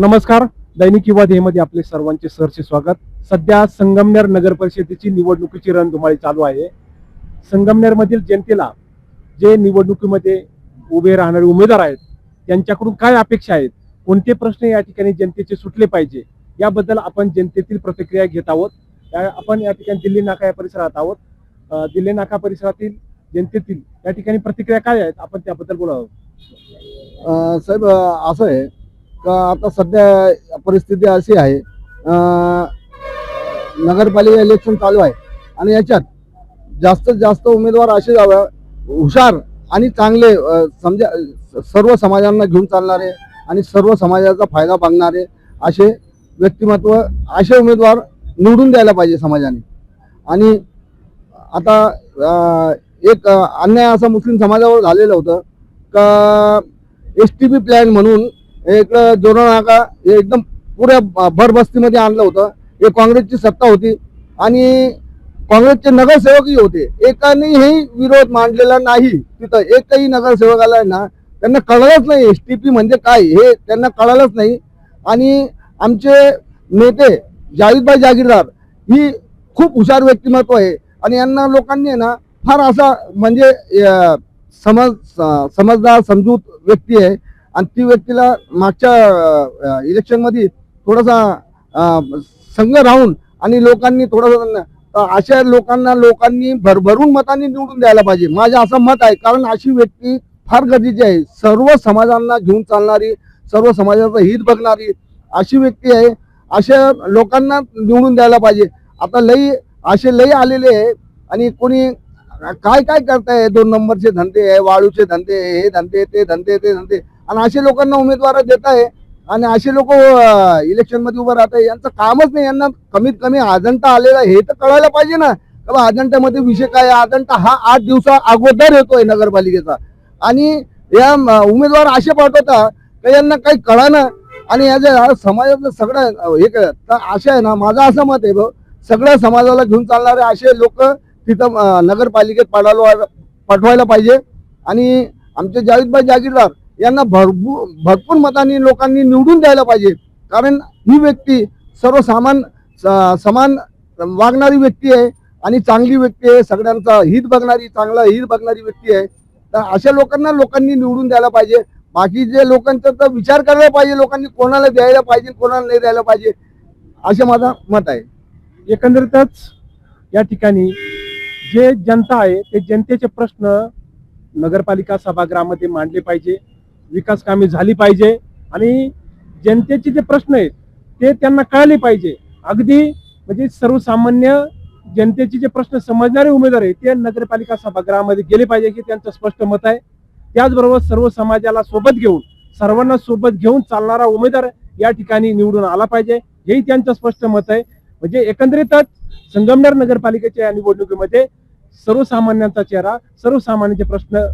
नमस्कार. दैनिक युवा ध्येयमध्ये आपले सर्वांचे सरचे स्वागत. सध्या संगमनेर नगर परिषदेची निवडणुकीची रणधुमाळी चालू आहे. संगमनेरमधील जनतेला जे निवडणुकीमध्ये उभे राहणारे उमेदवार आहेत त्यांच्याकडून काय अपेक्षा आहेत? कोणते प्रश्न या ठिकाणी जनतेचे सुटले पाहिजे? याबद्दल आपण जनतेतील प्रतिक्रिया घेत आहोत. आपण या ठिकाणी दिल्ली नाका या परिसरात आहोत. दिल्ली नाका परिसरातील जनतेतील या ठिकाणी प्रतिक्रिया काय आहेत? आपण त्याबद्दल बोलावं. साहेब असं आहे. का आता सध्या परिस्थिती अशी आहे नगरपालिका इलेक्शन चालू आहे. आणि याच्यात जास्तीत जास्त उमेदवार असे जावं हुशार आणि चांगले समजा सर्व समाजांना घेऊन चालणारे आणि सर्व समाजाचा फायदा बघणारे असे व्यक्तिमत्व असे उमेदवार निवडून द्यायला पाहिजे समाजाने. आणि आता एक अन्याय असं मुस्लिम समाजावर झालेलं होतं का एस टी पी प्लॅन म्हणून इकडं जोरा नाका. हे एकदम पुऱ्या भरबस्तीमध्ये आणलं होतं. हे काँग्रेसची सत्ता होती. आणि काँग्रेसचे नगरसेवकही होते. एकानेही विरोध मांडलेला नाही. तिथं एकही नगरसेवकाला आहे ना त्यांना कळलंच नाही. एस टी पी म्हणजे काय? हे त्यांना कळालंच नाही. आणि आमचे नेते जावेदभाई जागीरदार ही खूप हुशार व्यक्तिमत्व आहे. आणि यांना लोकांनी आहे ना फार असा म्हणजे समज समजदार समजूत व्यक्ती आहे. आणि ती व्यक्तीला मागच्या इलेक्शनमध्ये थोडासा संघ राहून आणि लोकांनी थोडंसं अशा लोकांना लोकांनी भरभरून मतांनी निवडून द्यायला पाहिजे. माझं असं मत आहे कारण अशी व्यक्ती फार गरजेची आहे. सर्व समाजांना घेऊन चालणारी सर्व समाजाचं हित बघणारी अशी व्यक्ती आहे. अशा लोकांना निवडून द्यायला पाहिजे. आता लई असे लई आलेले आहे आणि कोणी काय काय करताय? दोन नंबरचे धंदे आहे वाळूचे धंदे आहे, हे धंदे ते धंदे ते धंदे. आणि असे लोकांना उमेदवार देत आहे. आणि असे लोक इलेक्शनमध्ये उभं राहत आहे. यांचं कामच नाही. यांना कमीत कमी अजंटा आलेला आहे. हे तर कळायला पाहिजे ना. का बा अजंट्यामध्ये विषय काय अजंठा अजंटा हा आठ दिवसा अगोदर येतोय नगरपालिकेचा. आणि या उमेदवार असे पाठवता का यांना काही कळानं? आणि याच्या समाजातलं सगळं हे काय तर अशा आहे ना माझं असं मत आहे भाऊ. सगळ्या समाजाला घेऊन चालणारे असे लोक तिथं नगरपालिकेत पाठवायला पाठवायला पाहिजे. आणि आमचे जावेदभाई जागीरदार यांना भरपूर भरपूर मतांनी लोकांनी निवडून द्यायला पाहिजे. कारण ही व्यक्ती सर्वसामान स- समान वागणारी व्यक्ती आहे आणि चांगली व्यक्ती आहे. सगळ्यांचा हित बघणारी चांगला हित बघणारी व्यक्ती आहे. तर अशा लोकांना लोकांनी निवडून द्यायला पाहिजे. बाकी जे लोकांचा तर विचार करायला पाहिजे. लोकांनी कोणाला द्यायला पाहिजे कोणाला नाही द्यायला पाहिजे. असे माझं मत आहे. एकंदरीतच या ठिकाणी जे जनता आहे ते जनतेचे प्रश्न नगरपालिका सभागृहामध्ये मांडले पाहिजे. विकास कामे झाली पाहिजे आणि जनतेचे जे प्रश्न आहेत ते त्यांना कळले पाहिजे. अगदी म्हणजे सर्वसामान्य जनतेचे जे प्रश्न समजणारे उमेदवार आहेत ते नगरपालिका सभागृहामध्ये गेले पाहिजे की त्यांचं स्पष्ट मत आहे. त्याचबरोबर सर्व समाजाला सोबत घेऊन सर्वांना सोबत घेऊन चालणारा उमेदवार या ठिकाणी निवडून आला पाहिजे हेही त्यांचं स्पष्ट मत आहे. म्हणजे एकंदरीतच संगमनेर नगरपालिकेच्या या निवडणुकीमध्ये सर्वसामान्यांचा चेहरा सर्वसामान्यांचे प्रश्न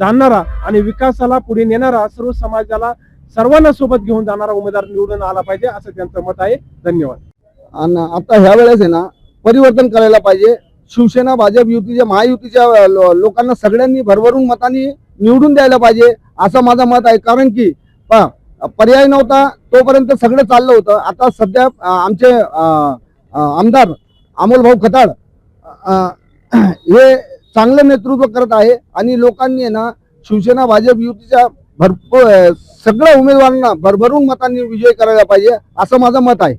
जाणणारा आणि विकासाला पुढे नेणारा सर्व समाजाला सर्वांना सोबत घेऊन जाणारा उमेदवार निवडून आला पाहिजे असं त्यांचं मत आहे. धन्यवाद. आणि आता ह्या वेळेस आहे ना परिवर्तन करायला पाहिजे. शिवसेना भाजप युतीच्या महायुतीच्या लो- लोकांना सगळ्यांनी भरभरून मतांनी निवडून द्यायला पाहिजे असं माझं मत आहे. कारण की पर्याय नव्हता तोपर्यंत सगळं चाललं होतं. आता सध्या आमचे आमदार अमोल भाऊ खताळ हे चांगलं नेतृत्व करत आहे आणि लोकांनी आहे ना शिवसेना भाजप युतीच्या भरपूर सगळ्या उमेदवारांना भरभरून मतांनी विजय करायला पाहिजे असं माझं मत आहे.